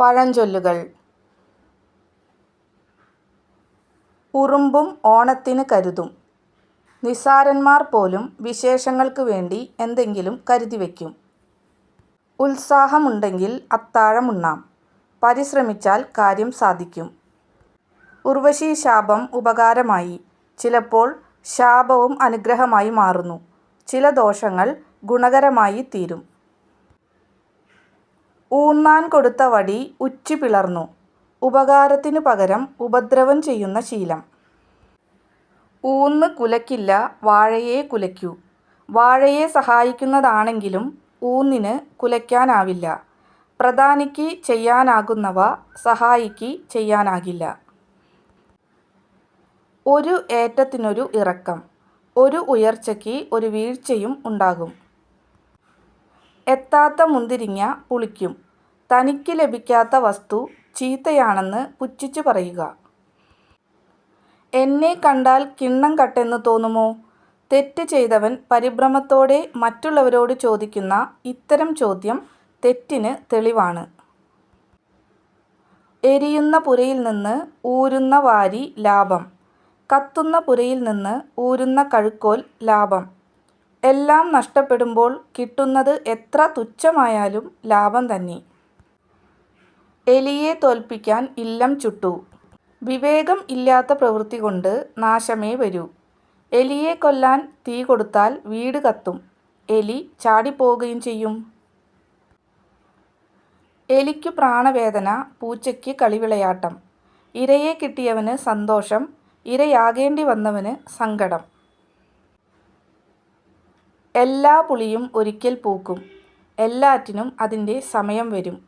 പഴഞ്ചൊല്ലുകൾ. ഉറുമ്പും ഓണത്തിന് കരുതും. നിസാരന്മാർ പോലും വിശേഷങ്ങൾക്ക് വേണ്ടി എന്തെങ്കിലും കരുതി വയ്ക്കും. ഉത്സാഹമുണ്ടെങ്കിൽ അത്താഴമുണ്ണാം പരിശ്രമിച്ചാൽ കാര്യം സാധിക്കും. ഉർവശി ശാപം ഉപകാരമായി. ചിലപ്പോൾ ശാപവും അനുഗ്രഹമായി മാറുന്നു. ചില ദോഷങ്ങൾ ഗുണകരമായി തീരും. ഊന്നാൻ കൊടുത്ത വടി ഉച്ചി പിളർന്നു. ഉപകാരത്തിനു പകരം ഉപദ്രവം ചെയ്യുന്ന ശീലം. ഊന്ന് കുലക്കില്ല വാഴയെ കുലയ്ക്കൂ. വാഴയെ സഹായിക്കുന്നതാണെങ്കിലും ഊന്നിന് കുലയ്ക്കാനാവില്ല. പ്രധാനിക്ക് ചെയ്യാനാകുന്നവ സഹായിക്ക് ചെയ്യാനാകില്ല. ഒരു ഏറ്റത്തിനൊരു ഇറക്കം. ഒരു ഉയർച്ചയ്ക്ക് ഒരു വീഴ്ചയും ഉണ്ടാകും. എത്താത്ത മുന്തിരിങ്ങ പുളിക്കും. തനിക്ക് ലഭിക്കാത്ത വസ്തു ചീത്തയാണെന്ന് പുച്ഛിച്ചു പറയുക. എന്നെ കണ്ടാൽ കിണ്ണം കട്ടെന്ന് തോന്നുമോ? തെറ്റ് ചെയ്തവൻ പരിഭ്രമത്തോടെ മറ്റുള്ളവരോട് ചോദിക്കുന്ന ഇത്തരം ചോദ്യം തെറ്റിന് തെളിവാണ്. എരിയുന്ന പുരയിൽ നിന്ന് ഊരുന്ന വാരി ലാഭം കത്തുന്ന പുരയിൽ നിന്ന് ഊരുന്ന കഴുക്കോൽ ലാഭം. എല്ലാം നഷ്ടപ്പെടുമ്പോൾ കിട്ടുന്നത് എത്ര തുച്ഛമായാലും ലാഭം തന്നെ. എലിയെ തോൽപ്പിക്കാൻ ഇല്ലം ചുട്ടു. വിവേകം ഇല്ലാത്ത പ്രവൃത്തി കൊണ്ട് നാശമേ വരൂ. എലിയെ കൊല്ലാൻ തീ കൊടുത്താൽ വീട് കത്തും. എലി ചാടിപ്പോവുകയും ചെയ്യും. എലിക്കു പ്രാണവേദന പൂച്ചയ്ക്ക് കളിവിളയാട്ടം. ഇരയെ കിട്ടിയവന് സന്തോഷം ഇരയാകേണ്ടി വന്നവന് സങ്കടം. എല്ലാ പുളിയും ഒരിക്കൽ പൂക്കും. എല്ലാറ്റിനും അതിന്റെ സമയം വരും.